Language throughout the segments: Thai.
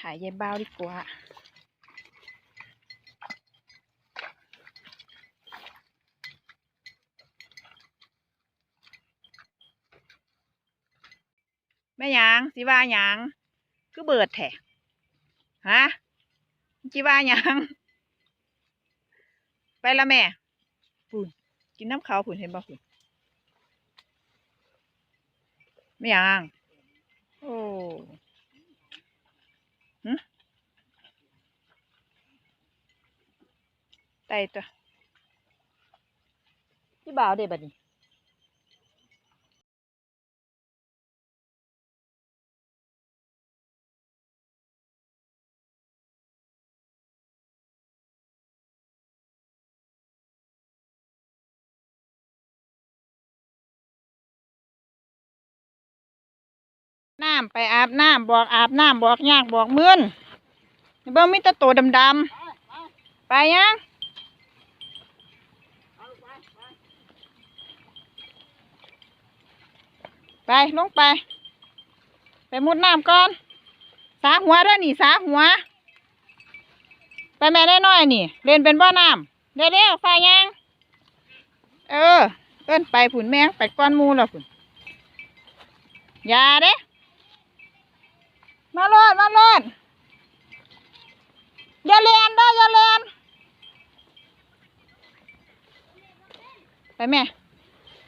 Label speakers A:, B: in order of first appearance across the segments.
A: ถ่ายยายเบ้าดีกว่า แม่หยังสิว่าหยังคือเบิดแท้ฮะสิว่าหยังไปละแม่ปุ่นกินน้ำเขาวปุ่นเห็นบ่ปุ่นไม่ยัง โอ้หึ ไตตัวพี่บ่าวเด้บัดนี้น้ำไปอาบน้ำบอกอาบน้ำบอกยากบอกมื่นเบิ่งมีแต่ตัวดำๆไปยัง ไปลงไป ไปมุดน้ำก่อน สาหัวด้อนี่สาหัว ไปแม่ได้น้อยนี่ เล่นเป็นบ่อน้ำเร็วๆไฟยังเออเอิ้นไปผุนแมงไปก้อนมูแล้วผุนอย่าเด้ มาโลดมาโลดอย่าเลียนด้ออย่าเลียนไปแม่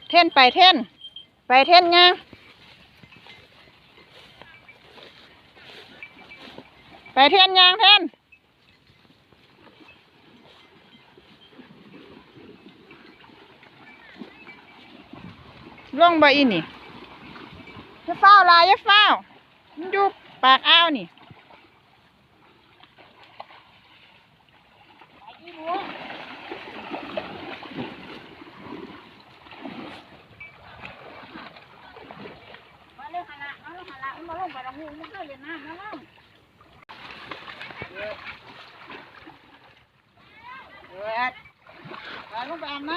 A: เท่นไปเท่นไปเท่นยัง ไปเท่นยังเท่นล่วงบ่อีนี่ย่าเฝ้าลายย่าเฝ้ามันอยู่ปากอ้าวนี่
B: มาเร็วหันละมาเร็วหันละมันมาลงไปตรงนี้มันเคยเล่นน้ำมาลง
A: เปิด ไปล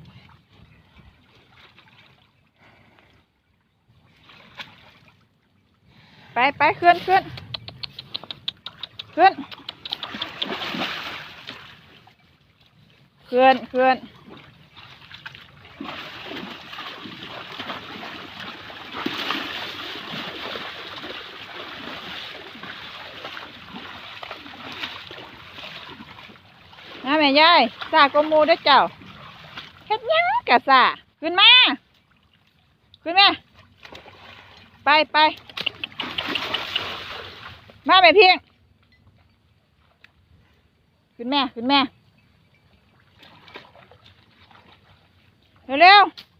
A: ง ไปอาบน้ำขึ้นแม่ไปไปขึ้นขึ้นขึ้นขึ้นขึ้นน้าแม่ยายซากมูด้อเจ้าเฮ็ดยังกะซาขึ้นมา ขึ้นมา ไปไป มาแม่เพียง ขึ้นแม่ ขึ้นแม่ เร็วๆ